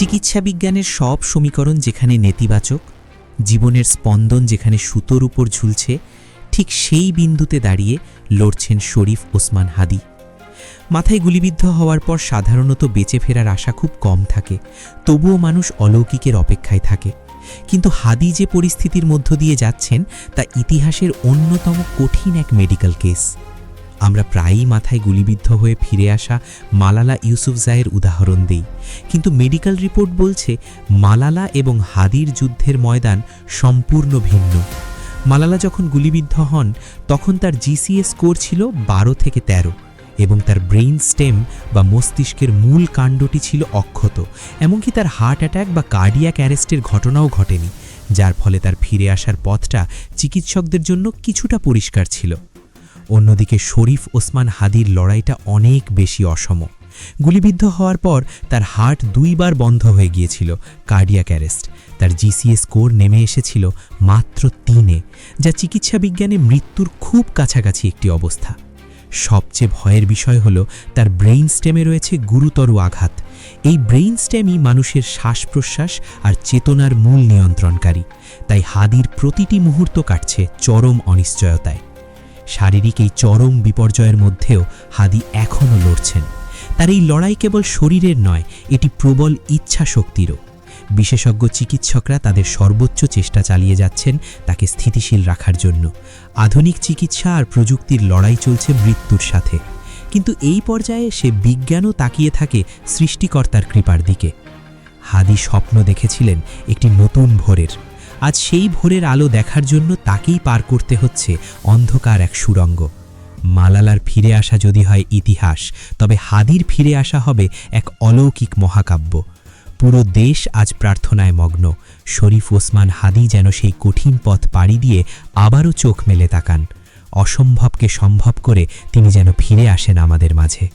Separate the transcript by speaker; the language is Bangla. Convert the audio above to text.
Speaker 1: চিকিৎসা বিজ্ঞানের সব সমীকরণ যেখানে নেতিবাচক, জীবনের স্পন্দন যেখানে সুতোর উপর ঝুলছে, ঠিক সেই বিন্দুতে দাঁড়িয়ে লড়ছেন শরীফ ওসমান হাদি। মাথায় গুলিবিদ্ধ হওয়ার পর সাধারণত বেঁচে ফেরার আশা খুব কম থাকে, তবুও মানুষ অলৌকিকের অপেক্ষায় থাকে। কিন্তু হাদি যে পরিস্থিতির মধ্য দিয়ে যাচ্ছেন, তা ইতিহাসের অন্যতম কঠিন এক মেডিকেল কেস আমরা প্রায়ই মাথায় গুলিবিদ্ধ হয়ে ফিরে আসা মালালা ইউসুফজায়ের উদাহরণ দেই। কিন্তু মেডিকেল রিপোর্ট বলছে, মালালা এবং হাদির যুদ্ধের ময়দান সম্পূর্ণ ভিন্ন। মালালা যখন গুলিবিদ্ধ হন, তখন তার জিসিএ স্কোর ছিল বারো থেকে ১৩ এবং তার ব্রেইন স্টেম বা মস্তিষ্কের মূল কাণ্ডটি ছিল অক্ষত, এমনকি তার হার্ট অ্যাটাক বা কার্ডিয়াক অ্যারেস্টের ঘটনাও ঘটেনি, যার ফলে তার ফিরে আসার পথটা চিকিৎসকদের জন্য কিছুটা পরিষ্কার ছিল। অন্যদিকে শরীফ ওসমান হাদির লড়াইটা অনেক বেশি অসম। গুলিবিদ্ধ হওয়ার পর তার হার্ট দুইবার বন্ধ হয়ে গিয়েছিল কার্ডিয়াক অ্যারেস্ট। তার জিসিএ স্কোর নেমে এসেছিল মাত্র তিনে, যা চিকিৎসা বিজ্ঞানে মৃত্যুর খুব কাছাকাছি একটি অবস্থা। সবচেয়ে ভয়ের বিষয় হল তার ব্রেইন স্টেমে রয়েছে গুরুতর আঘাত। এই ব্রেইন স্টেমই মানুষের শ্বাস প্রশ্বাস আর চেতনার মূল নিয়ন্ত্রণকারী। তাই হাদির প্রতিটি মুহূর্ত কাটছে চরম অনিশ্চয়তায়। শারীরিক এই চরম বিপর্যয়ের মধ্যেও হাদি এখনও লড়ছেন। তার এই লড়াই কেবল শরীরের নয়, এটি প্রবল ইচ্ছা শক্তিরও বিশেষজ্ঞ চিকিৎসকরা তাদের সর্বোচ্চ চেষ্টা চালিয়ে যাচ্ছেন তাকে স্থিতিশীল রাখার জন্য। আধুনিক চিকিৎসা আর প্রযুক্তির লড়াই চলছে মৃত্যুর সাথে। কিন্তু এই পর্যায়ে সে বিজ্ঞানও তাকিয়ে থাকে সৃষ্টিকর্তার কৃপার দিকে। হাদি স্বপ্ন দেখেছিলেন একটি নতুন ভোরের। আজ সেই ভোরের আলো দেখার জন্য তাকেই পার করতে হচ্ছে অন্ধকার এক সুরঙ্গ। মালালার ফিরে আসা যদি হয় ইতিহাস, তবে হাদির ফিরে আসা হবে এক অলৌকিক মহাকাব্য। পুরো দেশ আজ প্রার্থনায় মগ্ন। শরীফ ওসমান হাদি যেন সেই কঠিন পথ পাড়ি দিয়ে আবারও চোখ মেলে তাকান। অসম্ভবকে সম্ভব করে তিনি যেন ফিরে আসেন আমাদের মাঝে।